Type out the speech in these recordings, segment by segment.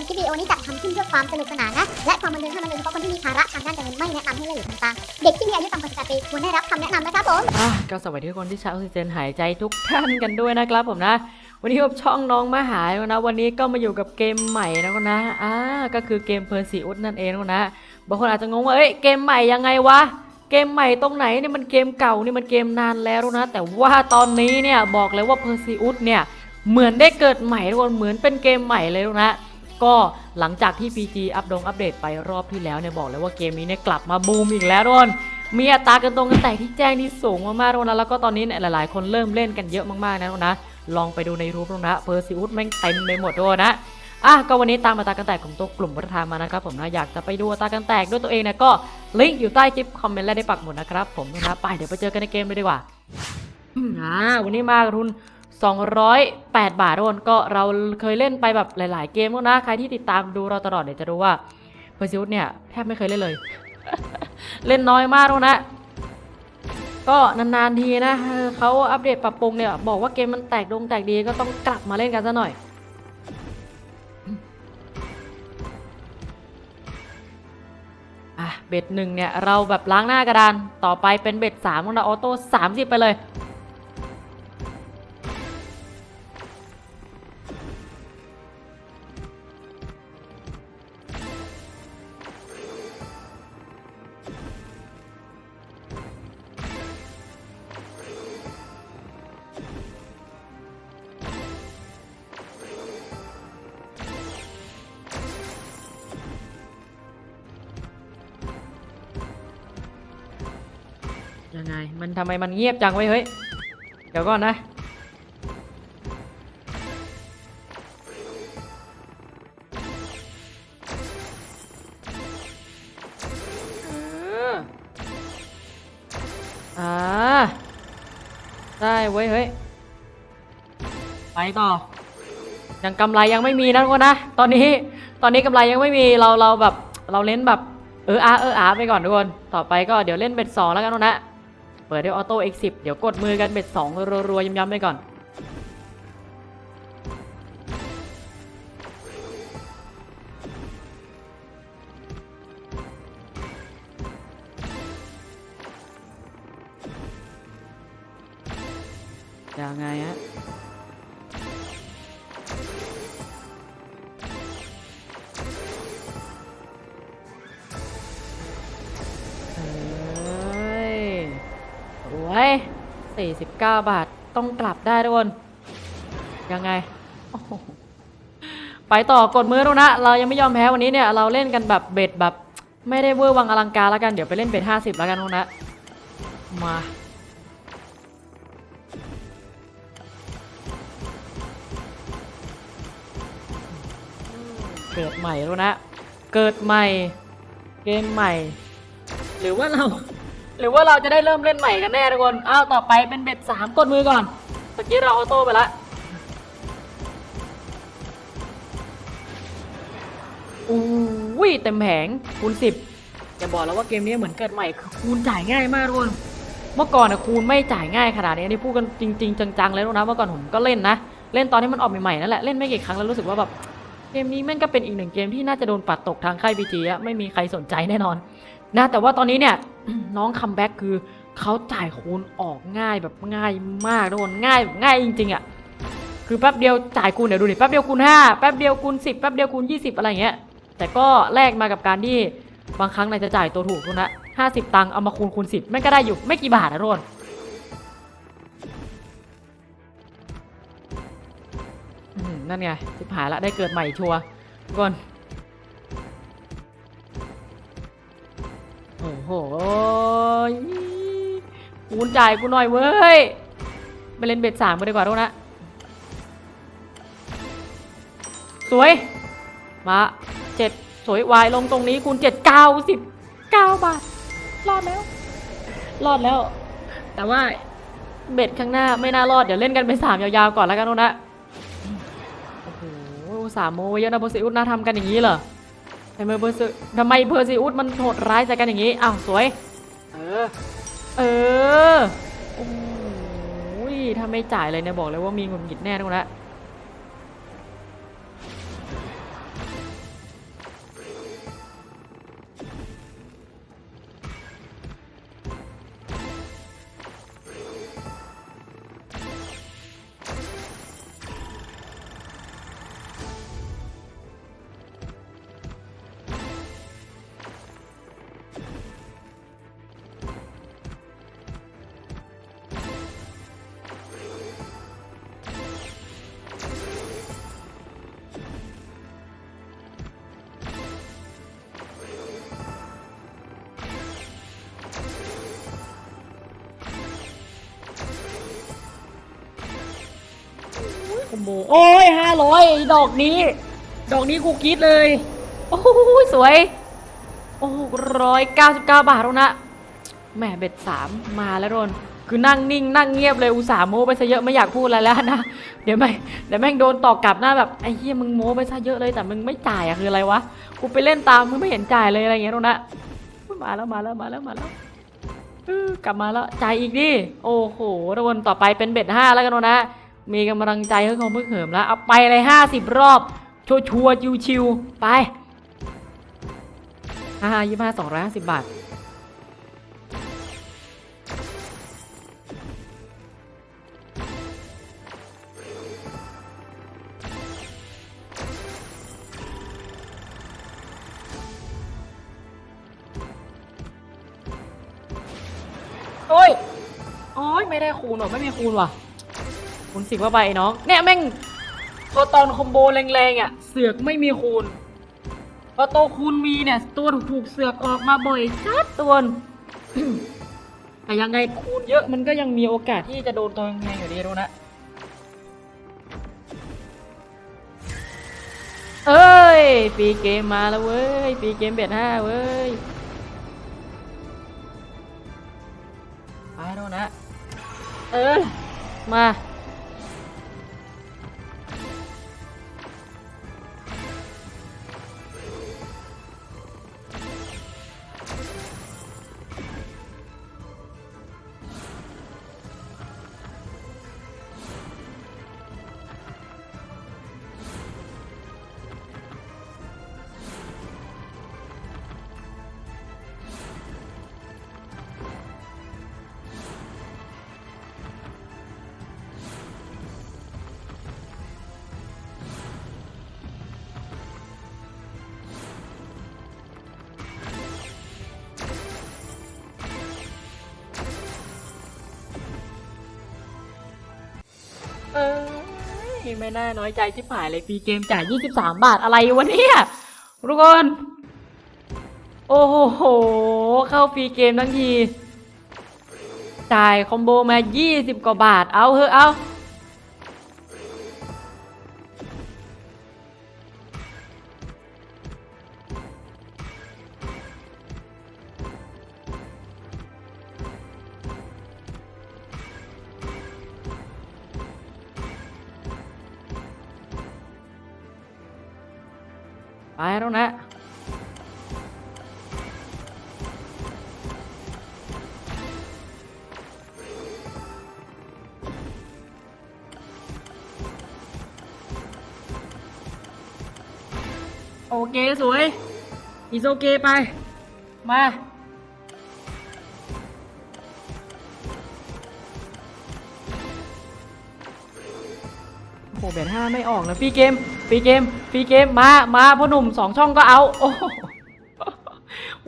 มคลิปวิดีโอนี้จัดทำขึ้นเพื่อความสนุกสนานนะ และความบันเทิงเท่านั้นโดยเฉพาะคนที่มีภาระทางด้านการเงินไม่แนะนำให้เล่นหรือทำตามเด็กที่มีอายุต่ำกว่า18ปีควรได้รับคำแนะนำนะครับผมอะก็สวัสดีทุกคนที่ใช้ออกซิเจนหายใจทุกท่านกันด้วยนะครับผมนะ วันนี้ผมช่องน้องมาหายนะ วันนี้ก็มาอยู่กับเกมใหม่นะคนนะอ่าก็คือเกมเพอร์ซิอุสนั่นเองนะบางคนอาจจะงงว่าเอ้ยเกมใหม่ยังไงวะเกมใหม่ตรงไหนเนี่ยมันเกมเก่านี่มันเกมนานแล้วนะ แต่ว่าตอนนี้เนี่ยบอกเลยว่าเพอร์ซิอุสเนี่ยเหมือนได้เกิดใหม่ทุกคนเหมือนเป็นเกมใหม่เลยนะ ก็หลังจากที่ PG อัปดงอัปเดตไปรอบที่แล้วเนี่ยบอกเลยว่าเกมนี้เนี่ยกลับมาบูมอีกแล้วทุกคนมีอัตรากันตรงกันแตกที่แจ้งที่สูงมากๆทุกคนนะแล้วก็ตอนนี้เนี่ยหลายๆ คนเริ่มเล่นกันเยอะมากๆนะทุกคนนะลองไปดูในรูปตรงนะเพอร์ซิอุสแม่งเต็มไปหมดด้วยนะอะก็วันนี้ตามอัตรากันแตกของตัวกลุ่มวัฒนธรรมมานะครับผมนะอยากจะไปดูอัตรากันแตกด้วยตัวเองเนี่ยก็ลิงก์อยู่ใต้คลิปคอมเมนต์และได้ปักหมุดนะครับผมนะไปเดี๋ยวไปเจอกันในเกมเลยดีกว่าอ่าวันนี้มากับทุน 208 บาททุกคนก็เราเคยเล่นไปแบบหลาย ๆ เกมแล้วนะ ใครที่ติดตามดูเราตลอดเนี่ยจะรู้ว่าเพอร์ซิอุสเนี่ยแทบไม่เคยเล่นเลย เล่นน้อยมากทุกคนะ ก็นาน ๆ ทีนะเขาอัปเดตปรับปรุงเนี่ยบอกว่าเกมมันแตกดงแตกดีก็ต้องกลับมาเล่นกันซะหน่อยอะเบ็ดหนึ่งเนี่ยเราแบบล้างหน้ากระดาน ต่อไปเป็นเบ็ดสามของเราออโต้สามสิบไปเลย ยังไง มันทำไมมันเงียบจังไว้เฮ้ย เดี๋ยวก่อนนะ อ่า ได้เว้ยเฮ้ย ไปต่อ ยังกำไรยังไม่มีนะทุกคนนะ ตอนนี้ ตอนนี้กำไรยังไม่มี เรา เราแบบ เราเล่นแบบเอออาเอออาไปก่อนทุกคน ต่อไปก็เดี๋ยวเล่นเบ็ดสองแล้วกันนะ เปิดด้วยออโต้ X10 เดี๋ยวกดมือกันเบ็ด2รัวๆย้ำๆไปก่อน ยังไงฮะ 49 บาท ต้องกลับได้ทุกคน ยังไง ไปต่อกดมือดูนะ เรายังไม่ยอมแพ้วันนี้เนี่ย เราเล่นกันแบบเบ็ดแบบ ไม่ได้เวอร์วังอลังการแล้วกัน เดี๋ยวไปเล่นเบ็ด50 แล้วกันทุกคนนะ มาเกิดใหม่แล้วนะ เกิดใหม่ เกมใหม่ หรือว่าเรา หรือว่าเราจะได้เริ่มเล่นใหม่กันแน่ทุกคนอ้าวต่อไปเป็นเบ็ดสามกดมือก่อนเมื่อกี้เราออโต้ไปละอุ้ยเต็มแผงคูณสิบจะบอกแล้วว่าเกมนี้เหมือนเกิดใหม่คือคูณจ่ายง่ายมากทุกคนเมื่อก่อนนะคูณไม่จ่ายง่ายขนาดนี้นี่พูดกันจริง ๆ จังๆเลยนะเมื่อก่อนผมก็เล่นนะ เล่นตอนที่มันออกใหม่ๆนั่นแหละเล่นไม่กี่ครั้งแล้วรู้สึกว่าแบบเกมนี้แม่งก็เป็นอีกหนึ่งเกมที่น่าจะโดนปัดตกทางค่ายบีจีอะไม่มีใครสนใจแน่นอน นะแต่ว่าตอนนี้เนี่ยน้องคัมแบ็กคือเขาจ่ายคูณออกง่ายแบบง่ายมากทุกคนง่ายแบบง่ายจริงๆอะคือแป๊บเดียวจ่ายคูณเดี๋ยวดูดิแป๊บเดียวคูณห้าแป๊บเดียวคูณสิบแป๊บเดียวคูณยี่สิบอะไรเงี้ยแต่ก็แลกมากับการที่บางครั้งนายจะจ่ายตัวถูกทุกนะห้าสิบตังค์เอามาคูณคูณสิบแม่งก็ได้อยู่ไม่กี่บาทนะทุกคนนั่นไงสิบหายละได้เกิดใหม่ชัวร์ทุกคน โอ้โหคูณจ่ายกูหน่อยเว้ยไปเล่นเบ็ดสามกันดีกว่าทุกนะสวย มาเจ็ดสวยวายลงตรงนี้คูณเจ็ดเก้าสิบเก้าบาท รอดแล้ว รอดแล้ว แต่ว่าเบ็ดข้างหน้าไม่น่ารอด เดี๋ยวเล่นกันไปสามยาวๆก่อนแล้วกันทุกนะโอ้โหสามโมไว้เยอะนะโบสิอุสน่าทำกันอย่างนี้เหรอ ทำไมเพอร์ซิทำไมเพอร์ซิอุสมันโหดร้ายใส่กันอย่างนี้อ้าวสวย เออ เออ โอ้ยถ้าไม่จ่ายเลยเนี่ยบอกเลยว่ามีหงุดหงิดแน่ทุกคนละ บโอ้ยห้าร้อยดอกนี้ ดอกนี้กูคิดเลย โอ้โหสวย โอ้ร้อยเก้าสิบเก้าบาทแล้วนะแหมเบ็ดสามมาแล้วโดนคือนั่งนิ่งนั่งเงียบเลยอุตส่าห์โม้ไปซะเยอะไม่อยากพูดอะไรแล้วนะ เดี๋ยวไม่เดี๋ยวแม่งโดนตอกกลับหน้าแบบไอ้เหี้ยมึงโม้ไปซะเยอะเลยแต่มึงไม่จ่ายอะคืออะไรวะกูไปเล่นตามมึงไม่เห็นจ่ายเลยอะไรอย่างเงี้ยโดนนะอุ๊ยมาแล้วมาแล้วมาแล้วมาแล้วกลับมาแล้วจ่ายอีกดิโอ้โหโดนต่อไปเป็นเบ็ดห้าแล้วกันนะ มีกำลังใจให้เขาเพิ่งเหิมแล้ว เอาไปเลยห้าสิบรอบ ชัวชัวร์ๆชิวไปอ่ายี่ห้าสองร้อยห้าสิบบาท โอ้ย โอ้ย ไม่ได้คูณว่ะไม่มีคูณว่ะ คูณสิบเข้าไปไอ้น้องเนี่ยแม่งพอตอนคอมโบแรงๆอะเสือกไม่มีคูณพอโตวคูณมีเนี่ยตัวถูกเสือกออกมาบ่อยจัดตัวนแต่ยังไงคูณเยอะมันก็ยังมีโอกาสที่จะโดนตัวยังไงอยู่ดีรู้นะเอ้ยฟีเกมมาแล้วเว้ยฟีเกมเบ็ดห้าเว้ยไปแล้วนะ เออ มา ไม่น่าน้อยใจชิบหายเลยฟรีเกมจ่าย23 บาทอะไรวะเนี่ยทุกคน โอ้โห เข้าฟรีเกมทั้งที จ่ายคอมโบมา 20 กว่าบาท เอาเถอะเอา ไปแล้วนะโอเค สวยอีโอเคไป มา โอ้โหเบทห้าไม่ออกนะฟรีเกมฟรีเกมฟรีเกมมามาพ่อหนุ่มสองช่องก็เอา โอ้ห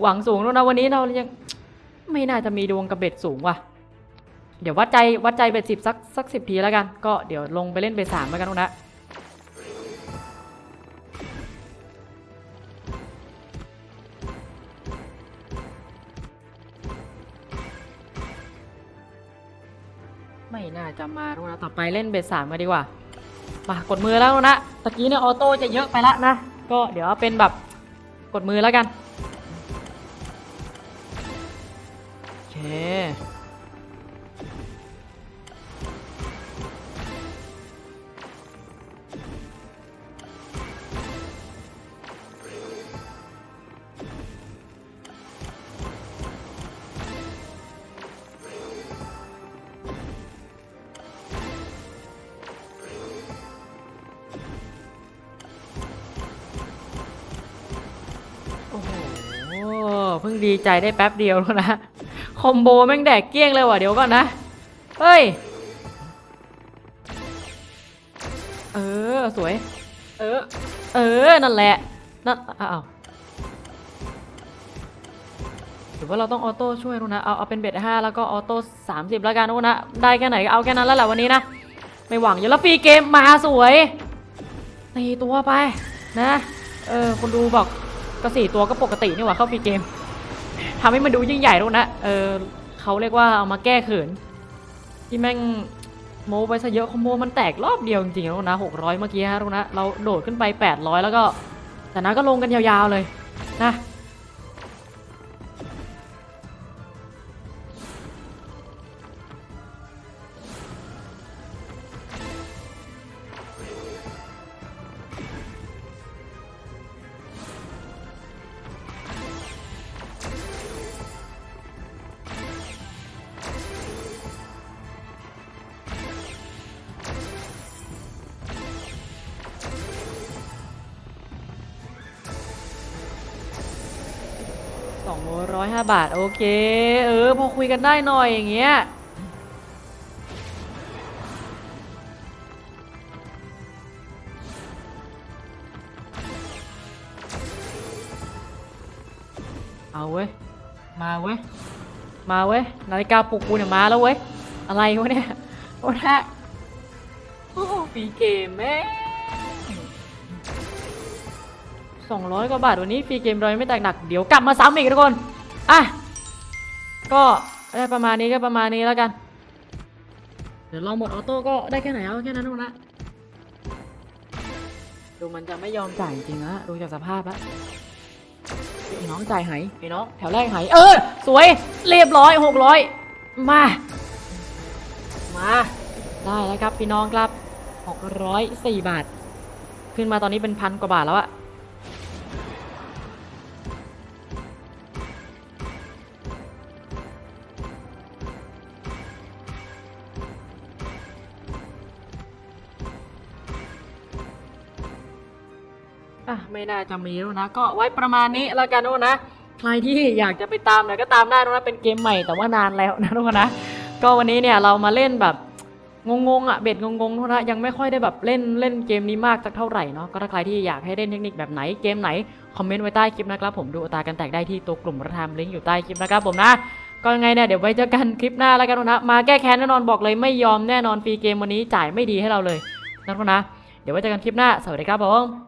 หวังสูงแล้วนะวันนี้เรายังไม่น่าจะมีดวงกับเบ็ดสูงว่ะ เดี๋ยววัดใจวัดใจเบ็ดสิบสักสักสิบทีแล้วกัน ก็เดี๋ยวลงไปเล่นเบ็ดสามแล้วกันนะไม่น่าจะมาแล้วนะต่อไปเล่นเบสสามกันดีกว่า มากดมือแล้วนะตะกี้เนี่ยออโต้จะเยอะไปละนะ ก็เดี๋ยวเป็นแบบกดมือแล้วกัน ดีใจได้แป๊บเดียวแล้วนะ คอมโบแม่งแดกเกี้ยงเลยว่ะเดี๋ยวก่อนนะ เฮ้ย เออ สวย เออ เออ นั่นแหละ นั่นอ้าวหรือว่าเราต้องออโต้ช่วยดูนะ เอาเอาเป็นเบ็ดห้าแล้วก็ออโต้สามสิบแล้วกันดูนะ ได้แค่ไหนก็เอาแค่นั้นแล้วแหละวันนี้นะ ไม่หวังเยอะแล้วฟรีเกมมาสวยตีตัวไปนะ เออคนดูบอกก็สี่ตัวก็ปกตินี่หว่าเข้าฟรีเกม ทำให้มันดูยิ่งใหญ่ลงนะ เออเขาเรียกว่าเอามาแก้เขิน ที่แม่งโมไปซะเยอะคอมโบมันแตกรอบเดียวจริงๆนะทุกคนนะ600เมื่อกี้ฮะลงนะ เราโดดขึ้นไปแปดร้อยแล้วก็ แต่นั้นก็ลงกันยาวๆเลยนะ ร้อยห้าบาท โอเค เออ พอคุยกันได้หน่อยอย่างเงี้ยเอาเว้ย มาเว้ย มาเว้ย นาฬิกาปลุกกูเนี่ยมาแล้วเว้ย อะไรวะเนี่ย โอ้แท้โอ้ฟรีเกมแม่ สองร้อยกว่าบาทวันนี้ฟรีเกมรอยไม่แตกหนัก เดี๋ยวกลับมาซ้ำอีกทุกคน อะ ก็ได้ประมาณนี้ก็ประมาณนี้แล้วกัน เดี๋ยวลองหมดออโต้ก็ได้แค่ไหนเอาแค่นั้นทุกคนนะดูมันจะไม่ยอมจ่ายจริงนะดูจากสภาพล้วไอ้น้องจ่ายหายไอ้น้องแถวแรกหายเออ สวยเรียบร้อยหกร้อยมา มาได้แล้วครับพี่น้องครับหกร้อยสี่บาท ขึ้นมาตอนนี้เป็นพันกว่าบาทแล้วอะ ไม่น่าจะมีแล้วนะ ก็ไว้ประมาณนี้แล้วกันนะ ใครที่อยากจะไปตามเนี่ยก็ตามได้นะเป็นเกมใหม่แต่ว่านานแล้วนะทุกคนนะ ก็วันนี้เนี่ยเรามาเล่นแบบงงๆอะเบ็ดงงๆทุกคนนะยังไม่ค่อยได้แบบเล่นเล่นเกมนี้มากสักเท่าไหร่เนาะก็ถ้าใครที่อยากให้เล่นเทคนิคแบบไหนเกมไหน คอมเมนต์ไว้ใต้คลิปนะครับผมดูตากันแตกได้ที่ตัวกลุ่มรัฐธรรมลิงก์อยู่ใต้คลิปนะครับผมนะ ก็ยังไงเนี่ยเดี๋ยวไว้เจอกันคลิปหน้าแล้วกันนะมาแก้แค้นแน่นอนบอกเลยไม่ยอมแน่นอนฟรีเกมวันนี้จ่ายไม่ดีให้เราเลยนะทุกคนนะ เดี๋ยวไว้เจอกันคลิปหน้าสวัสดีครับผม